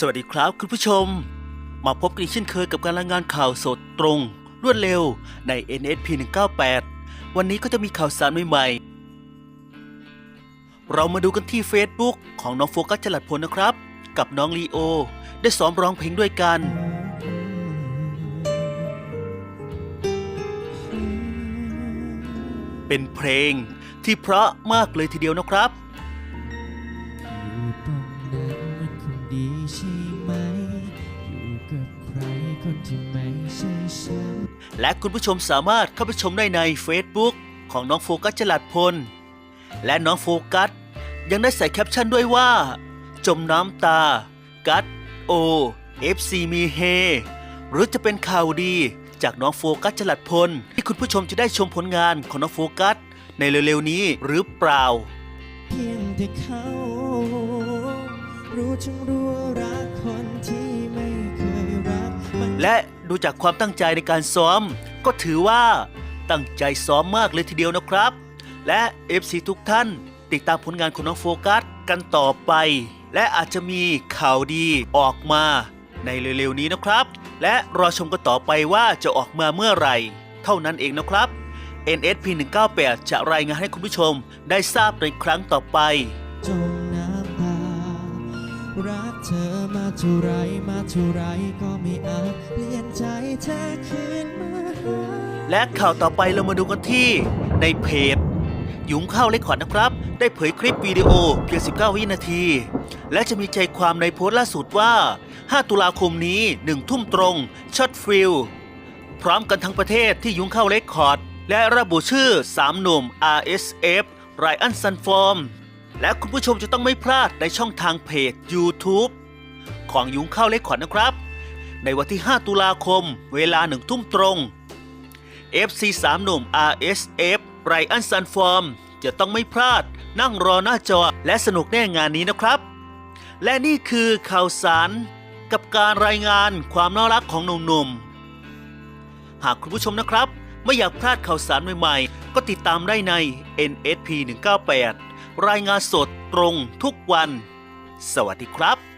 สวัสดีครับคุณผู้ชม มาพบกันเช่นเคยกับการรายงานข่าวสดตรง รวดเร็วใน NSP 198 วันนี้ก็จะมีข่าวสารใหม่ๆ เรามาดูกันที่ Facebook ของน้องโฟกัสจลัดพลนะครับ กับน้องลีโอ ได้ซ้อมร้องเพลงด้วยกันเป็นเพลงที่เพราะมากเลยทีเดียวนะครับ ใช่ไหม อยู่กับใครคนที่ไม่ใช่ฉัน และคุณผู้ชมสามารถเข้าไปชมได้ใน Facebook ของน้องโฟกัสจลัดพล และน้องโฟกัส ยังได้ใส่แคปชั่นด้วยว่า จมน้ำตา กัดโอ FC มีเฮ หรือจะเป็นข่าวดีจากน้องโฟกัสจลัดพล ที่คุณผู้ชมจะได้ชมผลงานของน้องโฟกัส ในเร็วๆนี้หรือเปล่า เพียงแต่เขา จึงรู้ว่ารักคนที่ไม่เคยรักมันและดูจากความตั้งใจในการซ้อม ก็ถือว่าตั้งใจซ้อมมากเลยทีเดียวนะครับ และ FC ทุกท่าน ติดตามผลงานของน้องโฟกัสกันต่อไป และอาจจะมีข่าวดีออกมาในเร็วๆนี้นะครับ และรอชมกันต่อไปว่าจะออกมาเมื่อไหร่ เท่านั้นเองนะครับ NSP 198จะรายงานให้คุณผู้ชมได้ทราบในครั้งต่อไปจมน้ำตา รักเธอมาเท่าไรมาเท่าไรก็ไม่อาจเปลี่ยนใจเธอคืนมาและข่าวต่อไปเรามาดูกันที่ ในเพจยุ้งข้าวเล็กขวัญนะครับ ได้เผยคลิปวิดีโอเพียง 19 วินาที และจะมีใจความในโพสต์ล่าสุดว่า 5 ตุลาคมนี้ 1 ทุ่มตรงช็อตฟิลพร้อมกันทั้งประเทศที่ยุ้งข้าวเล็กคอดและระบุชื่อ 3 หนุ่ม RSF ไรอันซันฟอร์ม และคุณผู้ชมจะต้องไม่พลาดในช่องทางเพจ YouTube ของยุงข้าวเล็กขวัญนะครับ ในวันที่ 5 ตุลาคม เวลา1ทุ่มตรง FC 3หนุ่ม RSF ไรอันซันฟอร์ม จะต้องไม่พลาดนั่งรอหน้าจอและสนุกแน่งานนี้นะครับ และนี่คือข่าวสารกับการรายงานความน่ารักของหนุ่มๆ หากคุณผู้ชมนะครับ ไม่อยากพลาดข่าวสารใหม่ๆ ก็ติดตามได้ใน NSP 198 รายงานสดตรงทุกวัน สวัสดีครับ